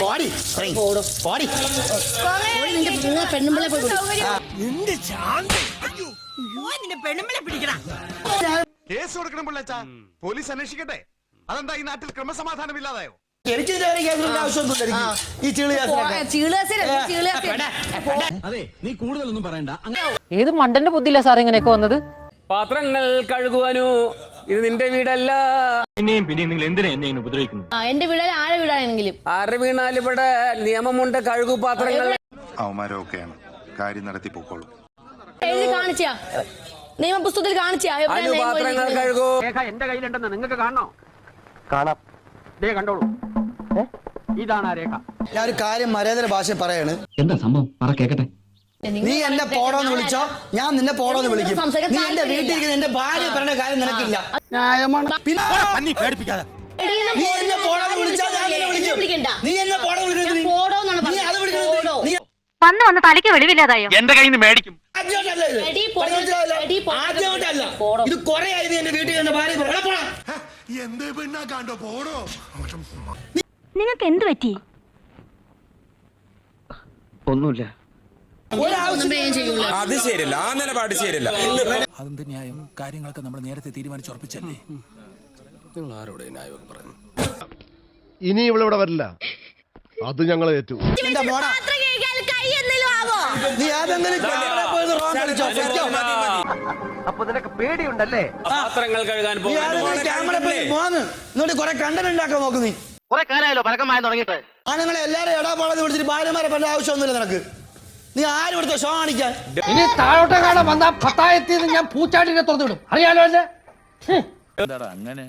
പോടി. പോടി. നിന്റെ പെണ്ണുമ്പിളെ പോയി കേസ് കൊടുക്കണം പിള്ളേച്ചാ. പോലീസ് അന്വേഷിക്കട്ടെ. അതെന്താ ഈ നാട്ടിൽ ക്രമസമാധാനം ഇല്ലാതായോ എനിക്ക് ഏത് മണ്ടന്റെ ബുദ്ധിയില്ല സാർ ഇങ്ങനെയൊക്കെ വന്നത്? പാത്രങ്ങൾ കഴുകുവാനു. ഇത് നിന്റെ വീടല്ല. എന്നെയും പിന്നെ നിങ്ങൾ എന്തിനാ എന്നെ ഇങ്ങനെ ഉപദ്രവിക്കുന്നു ആ, എന്റെ വീടല്ല ആരെ വീടാണെങ്കിലും. ആരെ വീണാലും ഇവിടെ നിയമമുണ്ട് കഴുകു പാത്രങ്ങൾ. അവന്മാരൊക്കെയാണ്. കാര്യം നടത്തി പൊക്കോളൂ. എഴുതി കാണിച്ചാ. നിയമപുസ്തകത്തിൽ കാണിച്ചാ. എവിടെയാ അനു നിയമം പാത്രങ്ങൾ എഴുതിയിരിക്കുന്നത്? കഴുകൂ. രേഖ എന്റെ കയ്യിലുണ്ടെന്ന് നിങ്ങൾക്ക് കാണണോ? കാണാം. ദേ കണ്ടോളൂ. ഇതാണ് ആ രേഖ. ഞാൻ ഒരു കാര്യം മര്യാദയുടെ ഭാഷ പറയാണ്. എന്താ സംഭവം? പറ കേക്കട്ടെ. നീ എന്നെ പോടോന്ന് വിളിച്ചോ? ഞാൻ നിന്നെ പോടോന്ന് വിളിക്കും. നീ എന്റെ. വീട്ടിൽ എന്റെ ഭാര്യ പറഞ്ഞ കാര്യം നിനക്കില്ല. എടീ, ഞാൻ നീ എന്നെ പോടോന്ന് ഞാൻ നിന്നെ വിളിക്കും. നീ എന്നെ വിളിക്കുന്നത് പോടോന്നാണ് നീ അത് വിളിക്കുന്നത് പോടോ. വന്ന് വന്ന് തലയ്ക്ക് വെളിവില്ലാതായോ? എന്റെ കയ്യിൽ നിന്ന് മേടിക്കും. ആദ്യമായിട്ടല്ല ഇത്. പൊടി- പൊടി- പോടോ. കൊറേ ആയി നീ എന്റെ വീട്ടിൽ എന്റെ ഭാര്യ പോടാ. എന്തേ പെണ്ണാ കണ്ടോ പോടോ നിങ്ങൾക്ക് എന്ത് പറ്റി? ഒന്നുമില്ല. അത് ശരിയല്ല. ആ നിലപാട് ശരിയല്ല. അതെന്ത് ന്യായം? കാര്യങ്ങളൊക്കെ നമ്മൾ നേരത്തെ തീരുമാനിച്ചുറപ്പിച്ചല്ലേ ഇനി ഇവളിവിടെ വരില്ല. അത് ഞങ്ങൾ ഏറ്റു. നീ ആരെങ്കിലും. അപ്പൊ നിനക്ക് പേടിയുണ്ടല്ലേ? പാത്രങ്ങൾ കഴുകാൻ എന്നിട്ട് കുറെ കണ്ടന്റ് ഉണ്ടാക്കാൻ നോക്ക് നീ. കുറെ കാലമായല്ലോ പരക്കമായി തുടങ്ങിയിട്ട്. ആണുങ്ങളെ എല്ലാരും എടാ പാടന്ന് വിളിച്ചിട്ട് ഭാര്യമാരെ പറഞ്ഞ ആവശ്യമൊന്നുമില്ല നിനക്ക്. നീ ആരും എടുത്തോ ഷോ കാണിക്കാൻ. ഇനി താഴോട്ടെ കാണാൻ വന്ന പത്തായത്തിൽ ഞാൻ പൂച്ചാട്ടിനെ തുറന്നു വിടും അറിയാലോ അല്ലേ അങ്ങനെ?